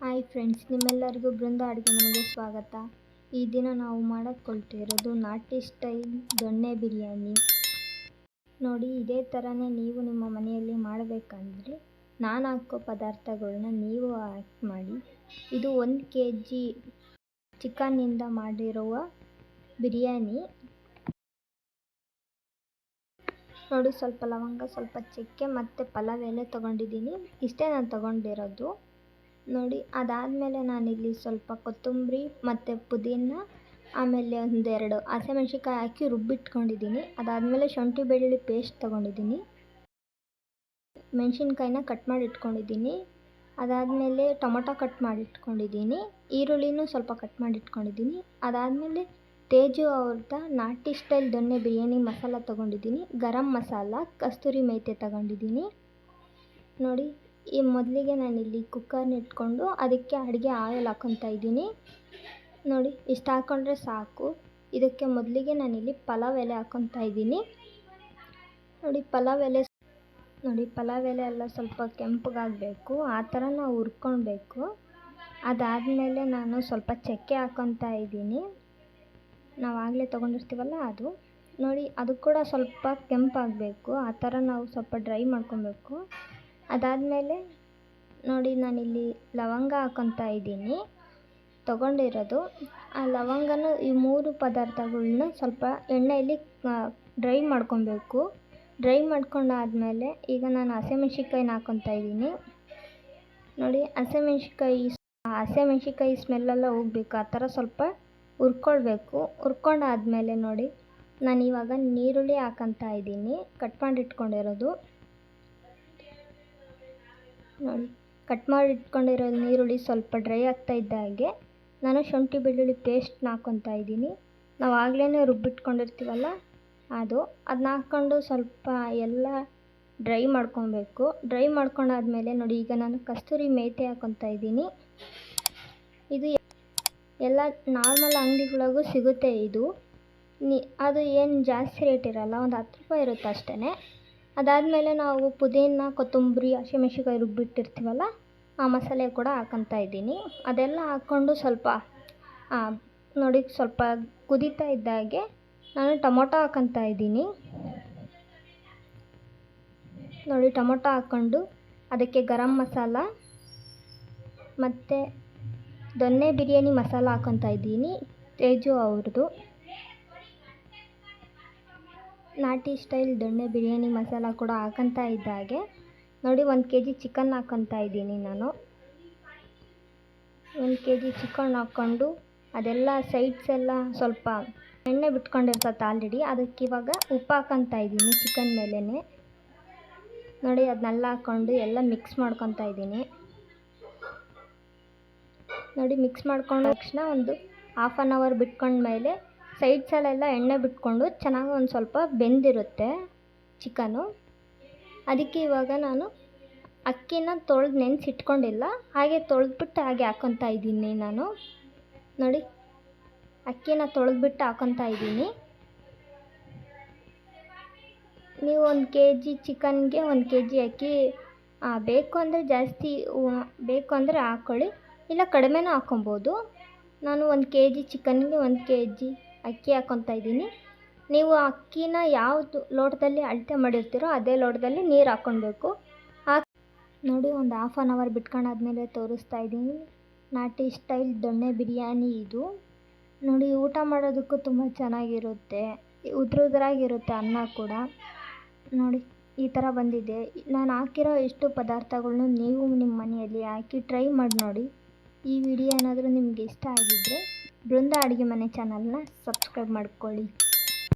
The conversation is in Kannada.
ಹಾಯ್ ಫ್ರೆಂಡ್ಸ್, ನಿಮ್ಮೆಲ್ಲರಿಗೂ ಬೃಂದ ಅಡುಗೆ ಮನೆಗೆ ಸ್ವಾಗತ. ಈ ದಿನ ನಾವು ಮಾಡಕ್ಕೊಳ್ತಿರೋದು ನಾಟಿ ಸ್ಟೈಲ್ ದೊಣ್ಣೆ ಬಿರಿಯಾನಿ. ನೋಡಿ, ಇದೇ ಥರನೇ ನೀವು ನಿಮ್ಮ ಮನೆಯಲ್ಲಿ ಮಾಡಬೇಕಂದ್ರೆ ನಾನು ಹಾಕೋ ಪದಾರ್ಥಗಳನ್ನ ನೀವು ಹಾಕಿ ಮಾಡಿ, ಇದು ಒಂದು ಕೆ ಜಿ ಚಿಕನ್ನಿಂದ ಮಾಡಿರುವ ಬಿರಿಯಾನಿ. ನೋಡಿ, ಸ್ವಲ್ಪ ಲವಂಗ ಸ್ವಲ್ಪ ಚಕ್ಕೆ ಮತ್ತು ಪಲಾವ್ ಎಲೆ ತೊಗೊಂಡಿದ್ದೀನಿ. ಇಷ್ಟೇ ನಾನು ತೊಗೊಂಡಿರೋದು. ನೋಡಿ, ಅದಾದಮೇಲೆ ನಾನಿಲ್ಲಿ ಸ್ವಲ್ಪ ಕೊತ್ತಂಬರಿ ಮತ್ತು ಪುದೀನ, ಆಮೇಲೆ ಒಂದೆರಡು ಹಸಿಮೆಣ್ಸಿನ್ಕಾಯಿ ಹಾಕಿ ರುಬ್ಬಿಟ್ಕೊಂಡಿದ್ದೀನಿ. ಅದಾದಮೇಲೆ ಶುಂಠಿ ಬೆಳ್ಳುಳ್ಳಿ ಪೇಸ್ಟ್ ತೊಗೊಂಡಿದ್ದೀನಿ. ಮೆಣಸಿನ್ಕಾಯಿನ ಕಟ್ ಮಾಡಿ ಇಟ್ಕೊಂಡಿದ್ದೀನಿ ಅದಾದಮೇಲೆ ಟೊಮೊಟೊ ಕಟ್ ಮಾಡಿ ಇಟ್ಕೊಂಡಿದ್ದೀನಿ ಈರುಳ್ಳಿನೂ ಸ್ವಲ್ಪ ಕಟ್ ಮಾಡಿ ಇಟ್ಕೊಂಡಿದ್ದೀನಿ ಅದಾದಮೇಲೆ ತೇಜು ಅವ್ರದ್ದ ನಾಟಿ ಸ್ಟೈಲ್ ದೊಣ್ಣೆ ಬಿರಿಯಾನಿ ಮಸಾಲ ತೊಗೊಂಡಿದ್ದೀನಿ. ಗರಂ ಮಸಾಲ, ಕಸ್ತೂರಿ ಮೇಥಿ ತಗೊಂಡಿದ್ದೀನಿ. ನೋಡಿ ಈ ಮೊದಲಿಗೆ ನಾನಿಲ್ಲಿ ಕುಕ್ಕರ್ನ ಇಟ್ಕೊಂಡು ಅದಕ್ಕೆ ಅಡುಗೆ ಆಯಿಲ್ ಹಾಕ್ಕೊತಾ ಇದ್ದೀನಿ. ನೋಡಿ, ಇಷ್ಟು ಹಾಕ್ಕೊಂಡ್ರೆ ಸಾಕು. ಇದಕ್ಕೆ ಮೊದಲಿಗೆ ನಾನಿಲ್ಲಿ ಪಲಾವ್ ಎಲೆ ಹಾಕ್ಕೊತಾ ಇದ್ದೀನಿ. ನೋಡಿ, ಪಲಾವ್ ಎಲೆ ನೋಡಿ, ಪಲಾವ್ ಎಲೆ ಎಲ್ಲ ಸ್ವಲ್ಪ ಕೆಂಪಗಾಗಬೇಕು. ಆ ಥರ ನಾವು ಹುರ್ಕೊಳ್ಬೇಕು. ಅದಾದಮೇಲೆ ನಾನು ಸ್ವಲ್ಪ ಚಕ್ಕೆ ಹಾಕ್ಕೊತಾ ಇದ್ದೀನಿ. ನಾವು ಆಗಲೇ ತೊಗೊಂಡಿರ್ತೀವಲ್ಲ ಅದು. ನೋಡಿ, ಅದು ಕೂಡ ಸ್ವಲ್ಪ ಕೆಂಪಾಗಬೇಕು ಆ ಥರ ನಾವು ಸ್ವಲ್ಪ ಡ್ರೈ ಮಾಡ್ಕೊಬೇಕು ಅದಾದಮೇಲೆ ನೋಡಿ ನಾನಿಲ್ಲಿ ಲವಂಗ ಹಾಕೊತ ಇದ್ದೀನಿ. ತೊಗೊಂಡಿರೋದು. ಆ ಲವಂಗನ ಈ ಮೂರು ಪದಾರ್ಥಗಳ್ನ ಸ್ವಲ್ಪ ಎಣ್ಣೆಯಲ್ಲಿ ಡ್ರೈ ಮಾಡ್ಕೊಬೇಕು. ಡ್ರೈ ಮಾಡ್ಕೊಂಡಾದಮೇಲೆ ಈಗ ನಾನು ಹಸಿಮೆಣ್ಸಿನ್ಕಾಯಿನ ಹಾಕೊತಾ ಇದ್ದೀನಿ. ನೋಡಿ ಹಸಿಮೆಣ್ಸಿನ್ಕಾಯಿ ಹಸಿಮೆಣ್ಸಿನ್ಕಾಯಿ ಸ್ಮೆಲ್ಲೆಲ್ಲ ಹೋಗ್ಬೇಕು. ಆ ಥರ ಸ್ವಲ್ಪ ಹುರ್ಕೊಳ್ಬೇಕು. ಹುರ್ಕೊಂಡಾದ್ಮೇಲೆ ನೋಡಿ ನಾನು ಇವಾಗ ನೀರುಳ್ಳಿ ಹಾಕೊತ ಇದ್ದೀನಿ. ಕಟ್ ಮಾಡಿ ಇಟ್ಕೊಂಡಿರೋದು ನೋಡಿ ಕಟ್ ಮಾಡಿ ಇಟ್ಕೊಂಡಿರೋ ನೀರುಳ್ಳಿ ಸ್ವಲ್ಪ ಡ್ರೈ ಆಗ್ತಾ ಇದ್ದ ಹಾಗೆ ನಾನು ಶುಂಠಿ ಬೆಳ್ಳುಳ್ಳಿ ಪೇಸ್ಟ್ನ ಹಾಕ್ಕೊತಾ ಇದ್ದೀನಿ. ನಾವು ಆಗಲೇ ರುಬ್ಬಿಟ್ಕೊಂಡಿರ್ತೀವಲ್ಲ ಅದು ಅದನ್ನ ಹಾಕ್ಕೊಂಡು ಸ್ವಲ್ಪ ಎಲ್ಲ ಡ್ರೈ ಮಾಡ್ಕೊಬೇಕು. ಡ್ರೈ ಮಾಡ್ಕೊಂಡಾದ್ಮೇಲೆ ನೋಡಿ, ಈಗ ನಾನು ಕಸ್ತೂರಿ ಮೇಥಿ ಹಾಕ್ಕೊತಾ ಇದ್ದೀನಿ. ಇದು ಎಲ್ಲ ನಾರ್ಮಲ್ ಅಂಗಡಿಗಳಿಗೂ ಸಿಗುತ್ತೆ ಇದು. ನಿ, ಅದು ಏನು ಜಾಸ್ತಿ ರೇಟ್ ಇರೋಲ್ಲ, ಒಂದು ಹತ್ತು ರೂಪಾಯಿ ಇರುತ್ತೆ ಅಷ್ಟೇ ಅದಾದಮೇಲೆ ನಾವು ಪುದೀನ, ಕೊತ್ತಂಬರಿ, ಹಸಿಮೆಣ್ಸಿನ್ಕಾಯಿ ರುಬ್ಬಿಟ್ಟಿರ್ತೀವಲ್ಲ, ಆ ಮಸಾಲೆ ಕೂಡ ಹಾಕೊತಾ ಇದ್ದೀನಿ. ಅದೆಲ್ಲ ಹಾಕ್ಕೊಂಡು ಸ್ವಲ್ಪ ನೋಡಿ ಸ್ವಲ್ಪ ಕುದೀತಾ ಇದ್ದಾಗೆ ನಾನು ಟೊಮೊಟೊ ಹಾಕೊತಾ ಇದ್ದೀನಿ. ನೋಡಿ ಟೊಮೊಟೊ ಹಾಕ್ಕೊಂಡು ಅದಕ್ಕೆ ಗರಂ ಮಸಾಲ ಮತ್ತು ದೊನ್ನೆ ಬಿರಿಯಾನಿ ಮಸಾಲ ಹಾಕೊತಾ ಇದ್ದೀನಿ. ತೇಜು ಅವ್ರದ್ದು. ನಾಟಿ ಸ್ಟೈಲ್ ದೊಣ್ಣೆ ಬಿರಿಯಾನಿ ಮಸಾಲ ಕೂಡ ಹಾಕೊತಾ ಇದ್ದ ಹಾಗೆ. ನೋಡಿ, ಒಂದು ಕೆ ಜಿ ಚಿಕನ್ ಹಾಕ್ಕೊತಾ ಇದ್ದೀನಿ ನಾನು. ಒಂದು ಕೆ ಜಿ ಚಿಕನ್ ಹಾಕ್ಕೊಂಡು ಅದೆಲ್ಲ ಸೈಡ್ಸ್ ಎಲ್ಲ ಸ್ವಲ್ಪ ಎಣ್ಣೆ ಬಿಟ್ಕೊಂಡಿರ್ತದೆ ಆಲ್ರೆಡಿ. ಅದಕ್ಕೆ ಇವಾಗ ಉಪ್ಪು ಹಾಕ್ಕೊತಾ ಇದ್ದೀನಿ ಚಿಕನ್ ಮೇಲೇ ನೋಡಿ ಅದನ್ನೆಲ್ಲ ಹಾಕ್ಕೊಂಡು ಎಲ್ಲ ಮಿಕ್ಸ್ ಮಾಡ್ಕೊತಾ ಇದ್ದೀನಿ. ನೋಡಿ ಮಿಕ್ಸ್ ಮಾಡ್ಕೊಂಡ ತಕ್ಷಣ ಒಂದು ಹಾಫ್ ಆನ್ ಅವರ್ ಬಿಟ್ಕೊಂಡ್ಮೇಲೆ ಸೈಡ್ಸಲ್ಲೆಲ್ಲ ಎಣ್ಣೆ ಬಿಟ್ಕೊಂಡು ಚೆನ್ನಾಗಿ ಒಂದು ಸ್ವಲ್ಪ ಬೆಂದಿರುತ್ತೆ ಚಿಕನು. ಅದಕ್ಕೆ ಇವಾಗ ನಾನು ಅಕ್ಕಿನ ತೊಳೆದು ನೆನೆಸಿಟ್ಕೊಂಡಿಲ್ಲ. ಹಾಗೆ ತೊಳೆದ್ಬಿಟ್ಟು ಹಾಗೆ ಹಾಕೊತಾ ಇದ್ದೀನಿ ನಾನು. ನೋಡಿ, ಅಕ್ಕಿನ ತೊಳೆದ್ಬಿಟ್ಟು ಹಾಕೊತಾ ಇದ್ದೀನಿ. ನೀವು ಒಂದು ಕೆ ಜಿ ಚಿಕನ್ಗೆ ಒಂದು ಕೆ ಜಿ ಅಕ್ಕಿ ಬೇಕು ಅಂದರೆ ಜಾಸ್ತಿ ಬೇಕು ಅಂದರೆ ಹಾಕ್ಕೊಳ್ಳಿ ಇಲ್ಲ ಕಡಿಮೆನೂ ಹಾಕ್ಕೊಬೋದು ನಾನು ಒಂದು ಕೆ ಜಿ ಚಿಕನ್ಗೆ ಒಂದು ಕೆ ಜಿ ಅಕ್ಕಿ ಹಾಕ್ಕೊತಾ ಇದ್ದೀನಿ. ನೀವು ಅಕ್ಕಿನ ಯಾವುದು ಲೋಟದಲ್ಲಿ ಅಳತೆ ಮಾಡಿರ್ತೀರೋ ಅದೇ ಲೋಟದಲ್ಲಿ ನೀರು ಹಾಕ್ಕೊಳ್ಬೇಕು ಹಾಕಿ ನೋಡಿ ಒಂದು ಹಾಫ್ ಆನ್ ಅವರ್ ಬಿಟ್ಕೊಂಡಾದ್ಮೇಲೆ ತೋರಿಸ್ತಾ ಇದ್ದೀನಿ. ನಾಟಿ ಸ್ಟೈಲ್ ದೊಣ್ಣೆ ಬಿರಿಯಾನಿ ಇದು. ನೋಡಿ ಊಟ ಮಾಡೋದಕ್ಕೂ ತುಂಬ ಚೆನ್ನಾಗಿರುತ್ತೆ. ಉದ್ರ ಉದ್ರಾಗಿರುತ್ತೆ ಅನ್ನ ಕೂಡ. ನೋಡಿ ಈ ಥರ ಬಂದಿದೆ. ನಾನು ಹಾಕಿರೋ ಎಷ್ಟು ಪದಾರ್ಥಗಳನ್ನೂ ನೀವು ನಿಮ್ಮ ಮನೆಯಲ್ಲಿ ಹಾಕಿ ಟ್ರೈ ಮಾಡಿ ನೋಡಿ. ಈ ವಿಡಿಯೋ ಏನಾದರೂ ನಿಮಗೆ ಇಷ್ಟ ಆಗಿದ್ದರೆ ಬೃಂದ ಅಡುಗೆ ಮನೆ ಚಾನಲ್ನ ಸಬ್ಸ್ಕ್ರೈಬ್ ಮಾಡ್ಕೊಳ್ಳಿ.